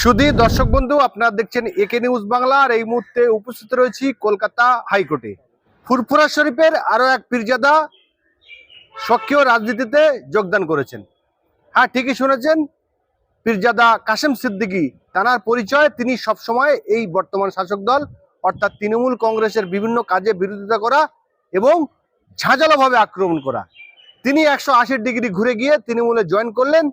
সুধী, দর্শক বন্ধু, আপনারা দেখছেন একে নিউজ বাংলা, আর এই মুহূর্তে উপস্থিত রয়েছি কলকাতা হাইকোর্টে। ফুরফুরা শরীফের আরও এক পীরজাদা সক্রিয় রাজনীতিতে যোগদান করেছেন। হ্যাঁ ঠিকই শুনেছেন, পীরজাদা কাশেম সিদ্দিকী তানার পরিচয় তিনি সবসময় এই বর্তমান শাসক দল, অর্থাৎ তৃণমূল কংগ্রেসের বিভিন্ন কাজে বিরোধিতা করা এবং ঝাঁঝালোভাবে আক্রমণ করা। তিনি একশো আশি ডিগ্রি ঘুরে গিয়ে তৃণমূলে জয়েন করলেন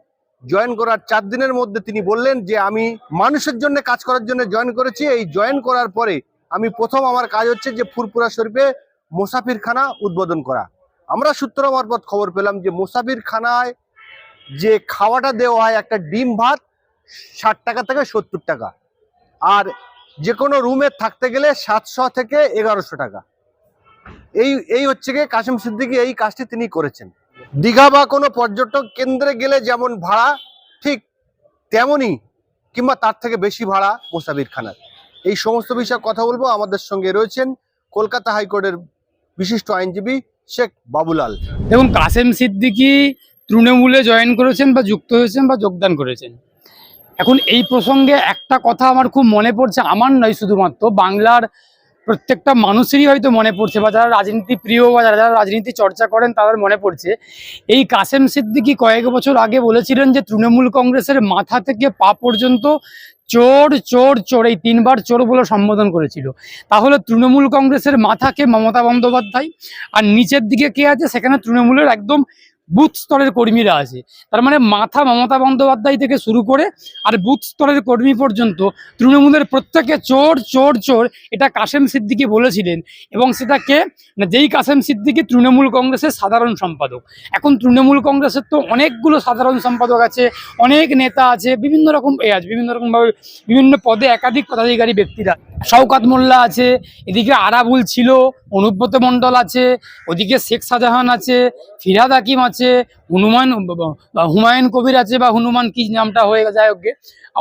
জয়েন করার চার দিনের মধ্যে তিনি বললেন যে, আমি মানুষের জন্য কাজ করার জন্য জয়েন করেছি। এই জয়েন করার পরে আমি প্রথম আমার কাজ হচ্ছে যে ফুরপুরা শরীফে মুসাফিরখানা উদ্বোধন করা। আমরা সূত্র মারফত খবর পেলাম যে, মুসাফিরখানায় যে খাওয়াটা দেওয়া হয়, একটা ডিম ভাত, ষাট টাকা থেকে সত্তর টাকা। আর যে কোনো রুমে থাকতে গেলে সাতশো থেকে এগারোশো টাকা। এই এই হচ্ছে গিয়ে কাশিম সিদ্দিকী এই কাজটি তিনি করেছেন। দীঘা বা কোনো পর্যটক কেন্দ্রে গেলে যেমন ভাড়া, ঠিক তেমনই কিংবা তার থেকে বেশি ভাড়া মোসাবির খানার। এই সমস্ত বিষয়ে কথা বলব। আমাদের সঙ্গে রয়েছেন কলকাতা হাইকোর্টের বিশিষ্ট আইনজীবী শেখ বাবুলাল। এবং কাসেম সিদ্দিকি তৃণমূলে জয়েন করেছেন বা যুক্ত হয়েছেন বা যোগদান করেছেন। এখন এই প্রসঙ্গে একটা কথা আমার খুব মনে পড়ছে, আমার নয় শুধুমাত্র, বাংলার প্রত্যেকটা মানুষেরই হয়তো মনে পড়ছে বা যারা রাজনীতি প্রিয় বা যারা যারা রাজনীতি চর্চা করেন তাদের মনে পড়ছে। এই কাসেম সিদ্দিকি কয়েক বছর আগে বলেছিলেন যে, তৃণমূল কংগ্রেসের মাথা থেকে পা পর্যন্ত চোর চোর চোর, এই তিনবার চোর বলে সম্বোধন করেছিল। তাহলে তৃণমূল কংগ্রেসের মাথাকে মমতা বন্দ্যোপাধ্যায় আর নিচের দিকে কে আছে? সেখানে তৃণমূলের একদম বুথ স্তরের কর্মীরা আছে। তার মানে মাথা মমতা বন্দ্যোপাধ্যায় থেকে শুরু করে আর বুথ স্তরের কর্মী পর্যন্ত তৃণমূলের প্রত্যেকে চোর চোর চোর, এটা কাসেম সিদ্দিকি বলেছিলেন। এবং সেটা কে না, যেই কাসেম সিদ্দিকি তৃণমূল কংগ্রেসের সাধারণ সম্পাদক। এখন তৃণমূল কংগ্রেসের তো অনেকগুলো সাধারণ সম্পাদক আছে, অনেক নেতা আছে, বিভিন্ন রকম এ আছে, বিভিন্ন রকমভাবে বিভিন্ন পদে একাধিক পদাধিকারী ব্যক্তিরা। শওকাত মোল্লা আছে, এদিকে আরাবুল ছিল, অনুব্রত মণ্ডল আছে, ওদিকে শেখ শাহজাহান আছে ফিরাদ হাকিম আছে। হনুমান হুমায়ুন কবির আছে বা হনুমান কি নামটা হয়ে যায় ওকে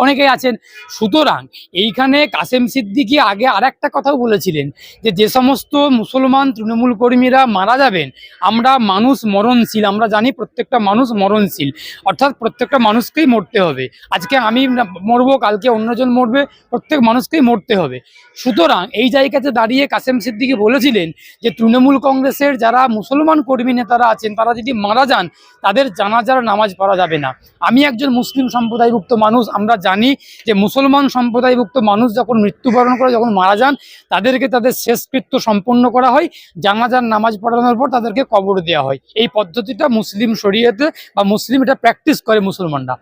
অনেকেই আছেন। সুতরাং এইখানে কাসেম সিদ্দিকি আগে আর একটা কথাও বলেছিলেন যে যে সমস্ত মুসলমান তৃণমূল কর্মীরা মারা যাবেন, আমরা মানুষ মরণশীল, আমরা জানি প্রত্যেকটা মানুষ মরণশীল, অর্থাৎ প্রত্যেকটা মানুষকেই মরতে হবে। আজকে আমি মরবো, কালকে অন্যজন মরবে, প্রত্যেক মানুষকেই মরতে হবে। সুতরাং এই জায়গাতে দাঁড়িয়ে কাসেম সিদ্দিকি বলেছিলেন যে, তৃণমূল কংগ্রেসের যারা মুসলমান কর্মী নেতারা আছেন, তারা যদি মারা যান তাদের জানাজার নামাজ পড়া যাবে না। আমি একজন মুসলিম সম্প্রদায়ভুক্ত মানুষ, আমরা জানি যে মুসলমান সম্প্রদায়ভুক্ত মানুষ যখন মৃত্যুবরণ করে, যখন মারা যান, তাদেরকে তাদের শেষকৃত্য সম্পন্ন করা হয়, জানাজার নামাজ পড়ানোর পর তাদেরকে কবর দেওয়া হয়। এই পদ্ধতিটা মুসলিম শরীয়তে বা মুসলিম এটা প্র্যাকটিস করে মুসলমানরা।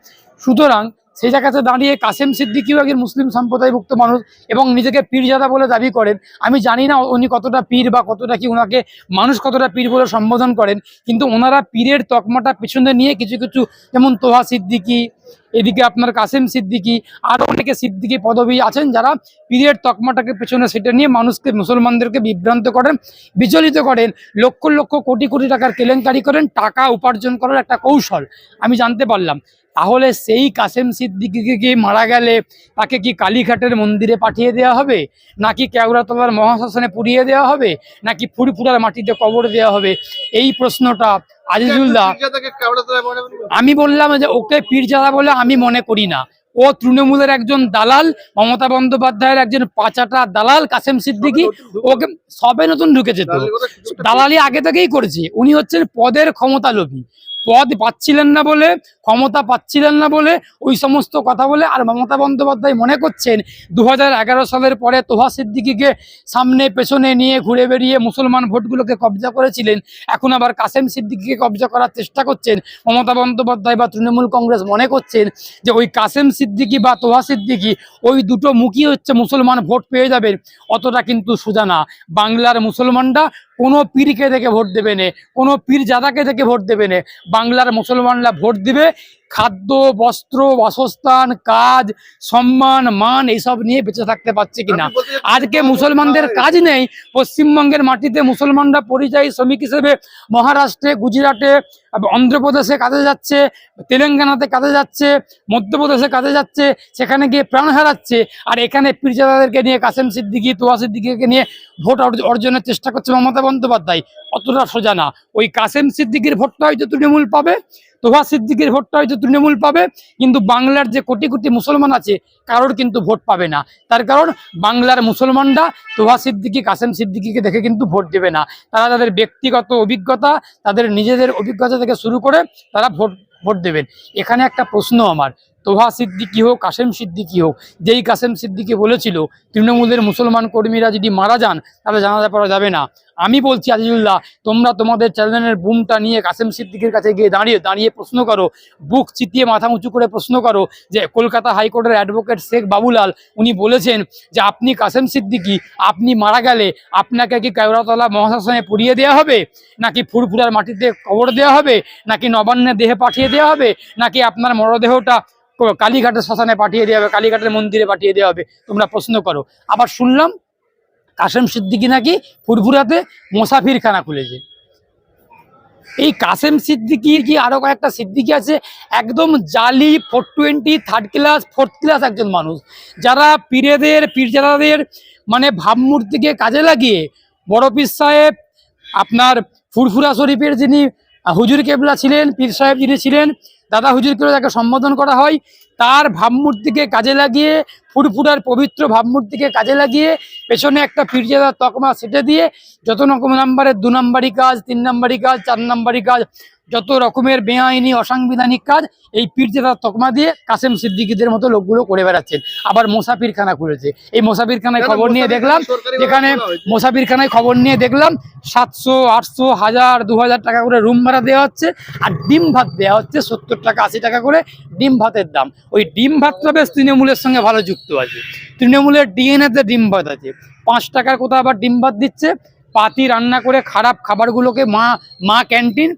সুতরাং সেই জায়গাতে দাঁড়িয়ে কাসেম সিদ্দিকিও একজন মুসলিম সম্প্রদায়ভুক্ত মানুষ এবং নিজেকে পীরজাদা বলে দাবি করেন। আমি জানি না উনি কতটা পীর বা কতটা কি ওনাকে মানুষ কতটা পীর বলে সম্বোধন করেন, কিন্তু ওনারা পীরের তকমাটা পিছনে নিয়ে কিছু কিছু যেমন তোহা সিদ্দিকি এদিকে আপনার কাসেম সিদ্দিকি আরও অনেকে সিদ্দিকি পদবী আছেন যারা পীরের তকমাটাকে পেছনে সেটা নিয়ে মানুষকে, মুসলমানদেরকে বিভ্রান্ত করেন, বিচলিত করেন, লক্ষ লক্ষ কোটি কোটি টাকার কেলেঙ্কারি করেন, টাকা উপার্জন করার একটা কৌশল আমি জানতে পারলাম। তাহলে সেই কাসেম সিদ্দিকিকে কি মারা গেলে তাকে কি কালীঘাটের মন্দিরে পাঠিয়ে দেওয়া হবে? নাকি কেওড়াতলার মহাশাসনে পুড়িয়ে দেওয়া হবে? নাকি ফুরফুরার মাটিতে কবর দেওয়া হবে? এই প্রশ্নটা আজিজুল্লাহ আমি বললাম যে ওকে পীরজাদা বলে আমি মনে করি না। ও তৃণমূলের একজন দালাল মমতা বন্দ্যোপাধ্যায়ের একজন পাচাটা দালাল কাসেম সিদ্দিকি। ওকে সবে নতুন ঢুকেছে তো। দালালি আগে থেকেই করেছে। উনি হচ্ছেন পদের ক্ষমতা লোভী পদ পাচ্ছিলেন না বলে, ক্ষমতা পাচ্ছিলেন না বলে, ওই সমস্ত কথা বলে আর মমতা বন্দ্যোপাধ্যায় মনে করছেন দু হাজার এগারো সালের পরে তোহা সিদ্দিকিকে সামনে পেছনে নিয়ে ঘুরে বেরিয়ে মুসলমান ভোটগুলোকে কবজা করেছিলেন। এখন আবার কাসেম সিদ্দিকিকে কবজা করার চেষ্টা করছেন। মমতা বন্দ্যোপাধ্যায় বা তৃণমূল কংগ্রেস মনে করছেন যে ওই কাসেম সিদ্দিকি বা তোহা সিদ্দিকি, ওই দুটো মুখী হচ্ছে মুসলমান ভোট পেয়ে যাবেন। অতটা কিন্তু সোজা না। বাংলার মুসলমানরা কোনো পীরকে দেখে ভোট দেবে না, কোনো পীর জাদাকে দেখে ভোট দেবে না। বাংলার মুসলমানরা ভোট দিবে খাদ্য বস্ত্র বাসস্থান কাজ সম্মান মান এইসব নিয়ে বেঁচে থাকতে পারছে কিনা? আজকে মুসলমানদের কাজ নেই পশ্চিমবঙ্গের মাটিতে মুসলমানরা পরিযায়ী শ্রমিক হিসেবে মহারাষ্ট্রে গুজরাটে অন্ধ্রপ্রদেশে কাজে যাচ্ছে তেলেঙ্গানাতে কাজে যাচ্ছে মধ্যপ্রদেশে কাজে যাচ্ছে সেখানে গিয়ে প্রাণ হারাচ্ছে আর এখানে পীরজাদাদেরকে নিয়ে কাসেম সিদ্দিকি তোয়া সিদ্দিকিকে নিয়ে ভোট অর্জ- অর্জনের চেষ্টা করছে মমতা বন্দ্যোপাধ্যায়। অতটা সোজা না। ওই কাসেম সিদ্দিকির ভোটটা হয়তো তৃণমূল পাবে তোহা সিদ্দিকের ভোটটা হয়তো তৃণমূল পাবে, কিন্তু বাংলার যে কোটি কোটি মুসলমান আছে, কারোর কিন্তু ভোট পাবে না। তার কারণ, বাংলার মুসলমানরা তোহা সিদ্দিকি, কাসেম সিদ্দিকিকে দেখে কিন্তু ভোট দেবে না। তারা তাদের ব্যক্তিগত অভিজ্ঞতা, তাদের নিজেদের অভিজ্ঞতা থেকে শুরু করে তারা ভোট ভোট দেবেন। এখানে একটা প্রশ্ন আমার তোহা সিদ্দিকি হোক, কাসেম সিদ্দিকি হোক, যেই কাসেম সিদ্দিকি বলেছিল, তৃণমূলের মুসলমান কর্মীরা যদি মারা যান, তাহলে জানাতে পারা যাবে না। আমি বলছি, আজিজুল্লাহ, তোমরা তোমাদের চ্যানেলের বুমটা নিয়ে কাসেম সিদ্দিকের কাছে গিয়ে দাঁড়িয়ে দাঁড়িয়ে প্রশ্ন করো, বুক চিতিয়ে মাথা উঁচু করে প্রশ্ন করো যে, কলকাতা হাইকোর্টের অ্যাডভোকেট শেখ বাবুলাল, উনি বলেছেন যে, আপনি কাসেম সিদ্দিকি, আপনি মারা গেলে আপনাকে কি কেওড়াতলা মহাশাসনে পুড়িয়ে দেওয়া হবে? নাকি ফুরফুরার মাটিতে কবর দেওয়া হবে? নাকি নবান্নে দেহে পাঠিয়ে দেওয়া হবে? নাকি আপনার মরদেহটা কালীঘাটের শ্মশানে পাঠিয়ে দেওয়া হবে, কালীঘাটের মন্দিরে পাঠিয়ে দেওয়া হবে। তোমরা প্রশ্ন করো। আবার শুনলাম, কাসেম সিদ্দিকি নাকি ফুরফুরাতে মোসাফিরখানা খুলেছে। এই কাসেম সিদ্দিকির কি আরও কয়েকটা সিদ্দিকি আছে? একদম জালি four twenty third class fourth class একজন মানুষ। যারা পীরেদের, পীরজাদাদের মানে ভাবমূর্তিকে কাজে লাগিয়ে বড় পীর সাহেব, আপনার ফুরফুরা শরীফের যিনি হুজুর কেবলা ছিলেন, পীর সাহেব যিনি ছিলেন দাদা হুজুর করে যাকে সম্বোধন করা হয়। তার ভাবমূর্তিকে কাজে লাগিয়ে, ফুরফুরার পবিত্র ভাবমূর্তিকে কাজে লাগিয়ে, পেছনে একটা ফিরজাদার তকমা সেটে দিয়ে, যত রকম নাম্বারের দু নাম্বারি কাজ, তিন নাম্বারি কাজ, চার নাম্বারি কাজ যত রকমের বেআইনি অসাংবিধানিক কাজ এই পীরজাদার তকমা দিয়ে কাসেম সিদ্দিকিদের মতো লোকগুলো করে বেড়াচ্ছেন। আবার মোসাফিরখানা খুলেছে। এই মোসাফিরখানায় খবর নিয়ে দেখলাম যেখানে মোসাফিরখানায় খবর নিয়ে দেখলাম সাতশো আটশো হাজার দু হাজার টাকা করে রুম ভাড়া দেওয়া হচ্ছে আর ডিম ভাত দেওয়া হচ্ছে সত্তর টাকা আশি টাকা করে ডিম ভাতের দাম। ওই ডিম ভাতটা বেশ তৃণমূলের সঙ্গে ভালো যুক্ত আছে। তৃণমূলের ডিএনএতে ডিম ভাত আছে। পাঁচ টাকার কোথাও আবার ডিম ভাত দিচ্ছে। পাতি রান্না করে খারাপ খাবারগুলোকে মা মা ক্যান্টিন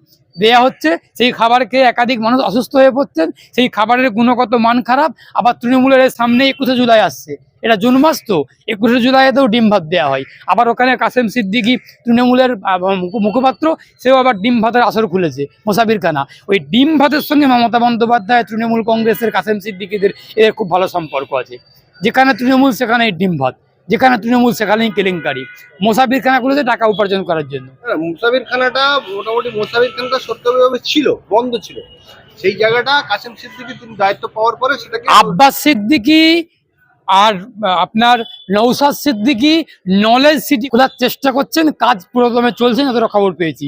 দেয়া হচ্ছে, সেই খাবার খেয়ে একাধিক মানুষ অসুস্থ হয়ে পড়ছেন, সেই খাবারের গুণগত মান খারাপ, আবার তৃণমূলের সামনে একুশে জুলাই আসছে। এটা জুন মাস তো, একুশে জুলাইতেও ডিম ভাত দেওয়া হয়। আবার ওখানে কাসেম সিদ্দিকি তৃণমূলের মুখপাত্র, সেও আবার ডিম ভাতের আসর খুলেছে, মোসাবির খানা ওই ডিম ভাতের সঙ্গে মমতা বন্দ্যোপাধ্যায়, তৃণমূল কংগ্রেসের কাসেম সিদ্দিকিদের এদের খুব ভালো সম্পর্ক আছে। যেখানে তৃণমূল, সেখানে ডিম ভাত। যেখানে তৃণমূল সেখানেই কেলেঙ্কারি। মোসাবির খানা খুলেছে টাকা উপার্জন করার জন্য। মুসাফির খানাটা মোটামুটি মুসাফির খানাটা সরকারিভাবে ছিল বন্ধ ছিল। সেই জায়গাটা কাসেম সিদ্দিকি তিনি দায়িত্ব পাওয়ার পরে সেটাকে আব্বাস সিদ্দিকি আর আপনার নৌসাদ সিদ্দিকি নলেজ সিটি খোলার চেষ্টা করছেন কাজ পুরোদমে চলছে না খবর পেয়েছি।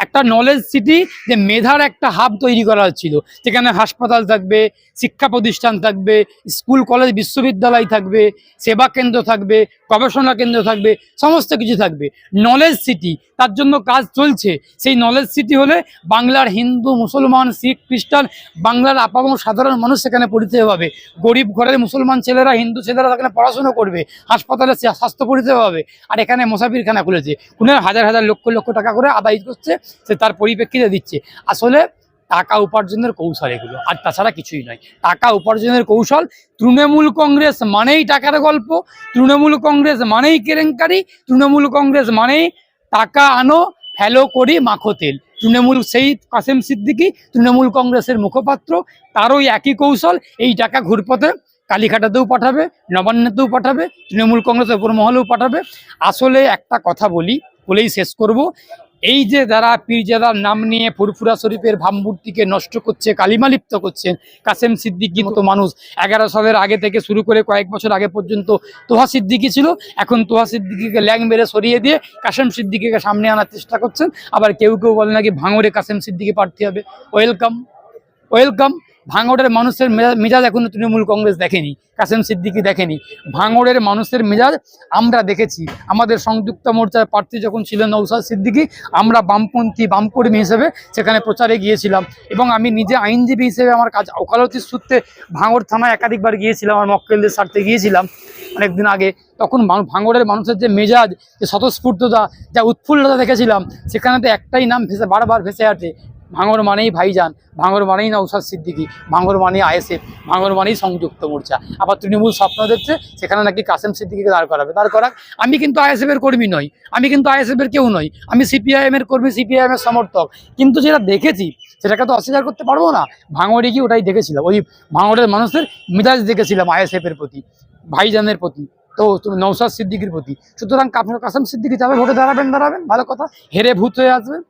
একটা নলেজ সিটি যে মেধার একটা হাব তৈরি করা হচ্ছিল যেখানে হাসপাতাল থাকবে, শিক্ষা প্রতিষ্ঠান থাকবে স্কুল কলেজ বিশ্ববিদ্যালয় থাকবে, সেবা কেন্দ্র থাকবে, গবেষণা কেন্দ্র থাকবে, সমস্ত কিছু থাকবে। নলেজ সিটি তার জন্য কাজ চলছে। সেই নলেজ সিটি হলে বাংলার হিন্দু, মুসলমান, শিখ, খ্রিস্টান, বাংলার আপামর সাধারণ মানুষ সেখানে পরিষেবা পাবে। গরিব ঘরের মুসলমান ছেলেরা, হিন্দু ছেলেরা সেখানে পড়াশুনো করবে। হাসপাতালে স্বাস্থ্য পরিষেবা পাবে। আর এখানে মোসাফিরখানা খুলেছে। খুলে হাজার হাজার লক্ষ লক্ষ টাকা করে আদায় করছে সে তার পরিপ্রেক্ষিতে দিচ্ছে। আসলে টাকা উপার্জনের কৌশল এগুলো, আর তাছাড়া কিছুই নয়। টাকা উপার্জনের কৌশল, তৃণমূল কংগ্রেস মানেই টাকার গল্প, তৃণমূল কংগ্রেস মানেই কেলেঙ্কারি, তৃণমূল কংগ্রেস মানেই টাকা আনো, ফেলো করি মাখো তেল। তৃণমূল সেই কাসেম সিদ্দিকি, তৃণমূল কংগ্রেসের মুখপাত্র তারও একই কৌশল, এই টাকা ঘুরপথে কালীঘাটাতেও পাঠাবে, নবান্নতেও পাঠাবে, তৃণমূল কংগ্রেসের উপর মহলেও পাঠাবে। আসলে একটা কথা বলি, বলেই শেষ করব। এই যে যারা পীরজাদার নাম নিয়ে ফুরফুরা শরীফের ভাবমূর্তিকে নষ্ট করছে, কালিমালিপ্ত করছেন কাসেম সিদ্দিকি মতো মানুষ, এগারো সালের আগে থেকে শুরু করে কয়েক বছর আগে পর্যন্ত তোহা সিদ্দিকি ছিল, এখন তোহা সিদ্দিকিকে ল্যাং মেরে সরিয়ে দিয়ে কাসেম সিদ্দিকিকে সামনে আনার চেষ্টা করছেন। আবার কেউ কেউ বলে নাকি ভাঙরে কাসেম সিদ্দিকি প্রার্থী হবে। ওয়েলকাম ওয়েলকাম ভাঙড়ের মানুষের মেজা- মেজাজ এখনও তৃণমূল কংগ্রেস দেখেনি, কাসেম সিদ্দিকি দেখেনি। ভাঙড়ের মানুষের মেজাজ আমরা দেখেছি। আমাদের সংযুক্ত মোর্চার প্রার্থী যখন ছিলেন নৌসাদ সিদ্দিকি, আমরা বামপন্থী, বামকর্মী হিসেবে সেখানে প্রচারে গিয়েছিলাম। এবং আমি নিজে আইনজীবী হিসেবে আমার কাজ ওকালতির সূত্রে ভাঙড় থানায় একাধিকবার গিয়েছিলাম, আমার মক্কেলদের স্বার্থে গিয়েছিলাম অনেকদিন আগে। তখন ভাঙড়ের মানুষের যে মেজাজ, যে স্বতঃস্ফূর্ততা, যা উৎফুল্লতা দেখেছিলাম সেখানে তো একটাই নাম ভেসে বারবার ভেসে আছে ভাঙড় মানেই ভাইজান, ভাঙর মানেই নৌসাদ সিদ্দিকি ভাঙড় মানেই আইএসএফ ভাঙড় মানেই সংযুক্ত মোর্চা। আবার তৃণমূল স্বপ্ন দেখছে, সেখানে নাকি কাসেম সিদ্দিকিকে দাঁড় করাবে। দাঁড় করাক, আমি কিন্তু আইএসএফ এর কর্মী নই, আমি কিন্তু আইএসএফ এর কেউ নই, আমি সিপিআইএম এর কর্মী সিপিআইএম এর সমর্থক। কিন্তু যেটা দেখেছি, সেটাকে তো অস্বীকার করতে পারব না। ভাঙড়ে কি ওটাই দেখেছিলাম, ওই ভাঙরের মানুষের মেজাজ দেখেছিলাম আইএসএফ এর প্রতি, ভাইজানের প্রতি, তো তুমি নৌসাদ সিদ্দিকির প্রতি। সুতরাং কাসেম সিদ্দিকি যাবে, ভোটে দাঁড়াবেন দাঁড়াবেন, ভালো কথা, হেরে ভূত হয়ে আসবেন